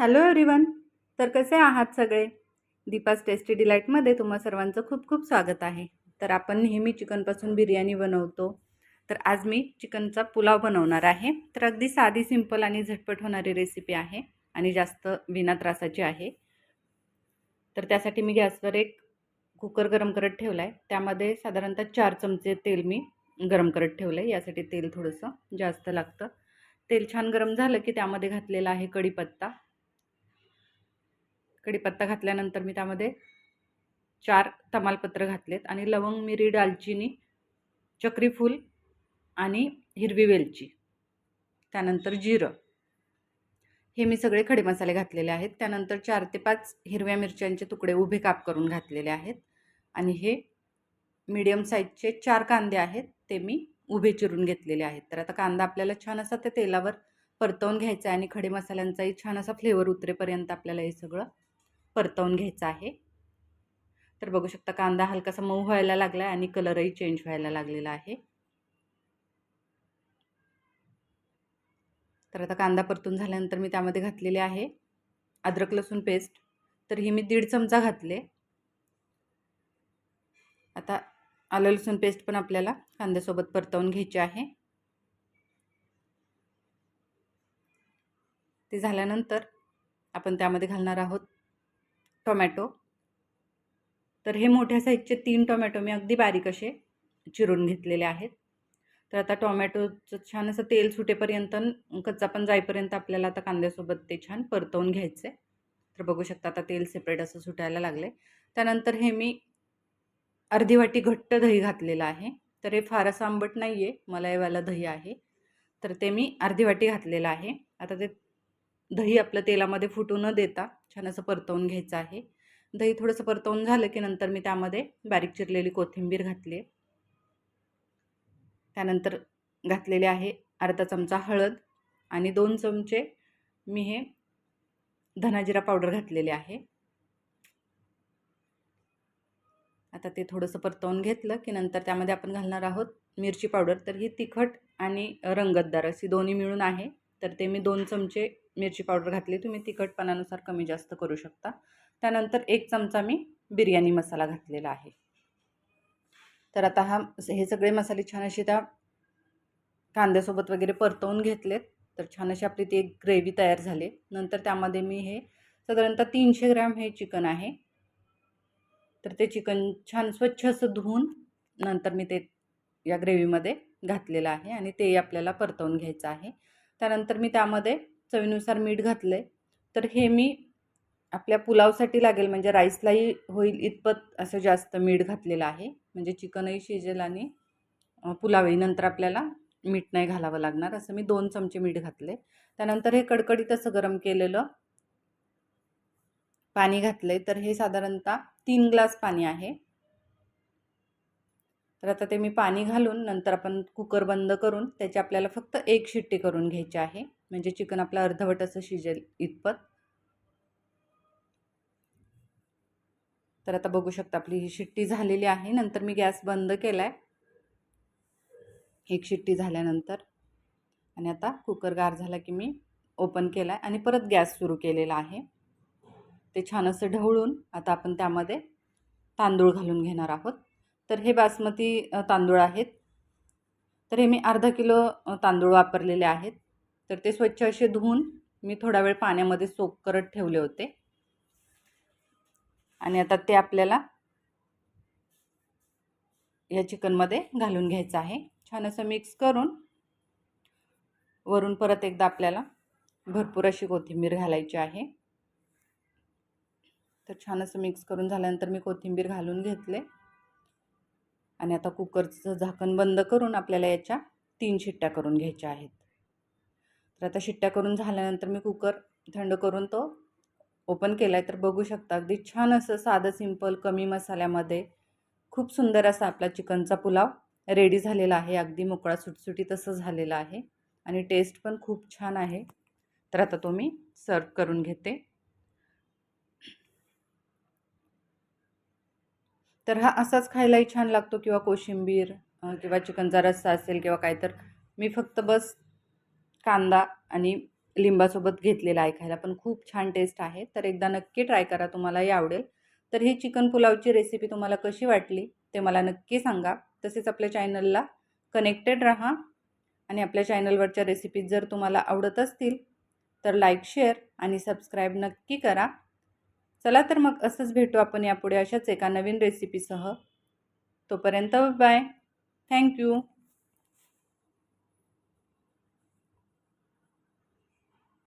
Hello everyone तर कसे आहात सगळे? दीपास टेस्टी डिलाईटमध्ये तुम्हा सर्वांचं खूप खूप स्वागत आहे. तर आपण नेहमी चिकनपासून बिर्याणी बनवतो. तर आज मी चिकनचा पुलाव बनवणार आहे. तर अगदी साधी सिंपल आणि झटपट होणारी रेसिपी आहे आणि जास्त विना त्रासाची आहे. तर त्यासाठी मी गॅसवर एक कुकर गरम करत ठेवला आहे त्यामध्ये साधारणतः चार चमचे तेल मी गरम करत ठेवलं आहे यासाठी तेल थोडंसं जास्त लागतं. तेल छान गरम झालं की त्यामध्ये घातलेला आहे कढीपत्ता. कढीपत्ता घातल्यानंतर मी त्यामध्ये चार तमालपत्र घातलेत आणि लवंग मिरी दालचिनी चक्रीफूल आणि हिरवी वेलची. त्यानंतर जिरं. हे मी सगळे खडे मसाले घातलेले आहेत. त्यानंतर चार ते पाच हिरव्या मिरच्यांचे तुकडे उभे काप करून घातलेले आहेत. आणि हे मीडियम साईजचे चार कांदे आहेत ते मी उभे चिरून घेतलेले आहेत. तर आता कांदा आपल्याला छान असा त्या तेलावर परतवून घ्यायचा आहे आणि खडे मसाल्यांचाही छान असा फ्लेवर उतरेपर्यंत आपल्याला हे सगळं परतवून घ्यायचं आहे. तर बघू शकता कांदा हलकासा मऊ व्हायला लागला आहे आणि कलरही चेंज व्हायला लागलेला आहे. तर आता कांदा परतून झाल्यानंतर मी त्यामध्ये घातलेले आहे अद्रक लसूण पेस्ट. तर ही मी दीड चमचा घातले. आता आलं लसूण पेस्ट पण आपल्याला कांद्यासोबत परतवून घ्यायची आहे. ते झाल्यानंतर आपण त्यामध्ये घालणार आहोत टोमॅटो. तर हे मोठ्या साईजचे तीन टोमॅटो मी अगदी बारीक असे चिरून घेतलेले आहेत. तर आता टोमॅटोचं छान असं तेल सुटेपर्यंत कच्चा पण जाईपर्यंत आपल्याला आता कांद्यासोबत ते छान परतवून घ्यायचं. आहे तर बघू शकता आता तेल सेपरेट असं सुटायला लागलं. आहे त्यानंतर हे मी अर्धी वाटी घट्ट दही घातलेलं आहे. तर हे फार असं आंबट नाही आहे मलाईवाला दही आहे. तर ते मी अर्धी वाटी घातलेलं आहे. आता ते दही आपलं तेलामध्ये फुटू न देता छान असं परतवून घ्यायचं आहे. दही थोडंसं परतवून झालं की नंतर मी त्यामध्ये बारीक चिरलेली कोथिंबीर घातली आहे. त्यानंतर घातलेले आहे अर्धा चमचा हळद आणि दोन चमचे मी हे धनाजिरा पावडर घातलेले आहे. आता ते थोडंसं परतवून घेतलं की नंतर त्यामध्ये आपण घालणार आहोत मिरची पावडर. तर ही तिखट आणि रंगतदार अशी दोन्ही मिळून आहे. तर ते मी दोन चमचे मिरची पावडर घातली तुम्ही तिखटपणानुसार कमी जास्त करू शकता. त्यानंतर एक चमचा मी बिर्याणी मसाला घातलेला आहे. तर आता हा हे सगळे मसाले छान असे त्या कांद्यासोबत वगैरे परतवून घेतलेत. तर छान अशी आपली ती एक ग्रेव्ही तयार झाली. नंतर त्यामध्ये मी हे साधारणतः तीनशे ग्रॅम हे चिकन आहे. तर ते चिकन छान स्वच्छ असं धुवून नंतर मी ते या ग्रेव्हीमध्ये घातलेलं आहे आणि ते आपल्याला परतवून घ्यायचं आहे. त्यानंतर मी त्यामध्ये चवीनुसार मीठ घातलं आहे तर हे मी आपल्या पुलावसाठी लागेल. म्हणजे राईसलाही होईल इतपत असं जास्त मीठ घातलेलं आहे. म्हणजे चिकनही शिजेल आणि पुलावही नंतर आपल्याला मीठ नाही घालावं लागणार. असं मी दोन चमचे मीठ घातले त्यानंतर हे कडकडीत असं गरम केलेलं पाणी घातलं आहे तर हे साधारणतः तीन ग्लास पाणी आहे. तर आता ते मी पाणी घालून नंतर आपण कुकर बंद करून त्याची आपल्याला फक्त एक शिट्टी करून घ्यायची आहे. म्हणजे चिकन आपलं अर्धवट असं शिजेल इतपत. तर आता बघू शकता आपली ही शिट्टी झालेली आहे. नंतर मी गॅस बंद केला आहे एक शिट्टी झाल्यानंतर. आणि आता कुकर गार झाला की मी ओपन केला आहे आणि परत गॅस सुरू केलेला आहे. ते छान असं ढवळून आता आपण त्यामध्ये तांदूळ घालून घेणार आहोत. तर हे बासमती तांदूळ आहेत. तर हे मी अर्धा किलो तांदूळ वापरलेले आहेत. तर ते स्वच्छ असे धुवून मी थोडा वेळ पाण्यामध्ये सोक करत ठेवले होते. आणि आता ते आपल्याला या चिकनमध्ये घालून घ्यायचं आहे. छान असं मिक्स करून वरून परत एकदा आपल्याला भरपूर अशी कोथिंबीर घालायची आहे. तर छान असं मिक्स करून झाल्यानंतर मी कोथिंबीर घालून घेतले. आणि आता कुकरचं झाकण बंद करून आपल्याला याच्या तीन शिट्ट्या करून घ्यायच्या आहेत. तर आता शिट्ट्या करून झाल्यानंतर मी कुकर थंड करून तो ओपन केला आहे तर बघू शकता अगदी छान असं साधं सिंपल कमी मसाल्यामध्ये खूप सुंदर असा आपला चिकनचा पुलाव रेडी झालेला आहे. अगदी मोकळा सुटसुटी तसं झालेला आहे आणि टेस्ट पण खूप छान आहे. तर आता तो मी सर्व करून घेते. तर हा असाच खायलाही छान लागतो किंवा कोशिंबीर किंवा चिकनचा रस्सा असेल किंवा काय तर. मी फक्त बस कांदा आणि लिंबासोबत घेतलेला आहे खायला पण खूप छान टेस्ट आहे. तर एकदा नक्की ट्राय करा तुम्हालाही आवडेल. तर ही चिकन पुलावची रेसिपी तुम्हाला कशी वाटली ते मला नक्की सांगा. तसेच आपल्या चॅनलला कनेक्टेड राहा आणि आपल्या चॅनलवरच्या रेसिपीज जर तुम्हाला आवडत असतील तर लाईक शेअर आणि सबस्क्राईब नक्की करा. चला तर मग असंच भेटू आपण यापुढे अशाच एका नवीन रेसिपीसह तोपर्यंत बाय थँक्यू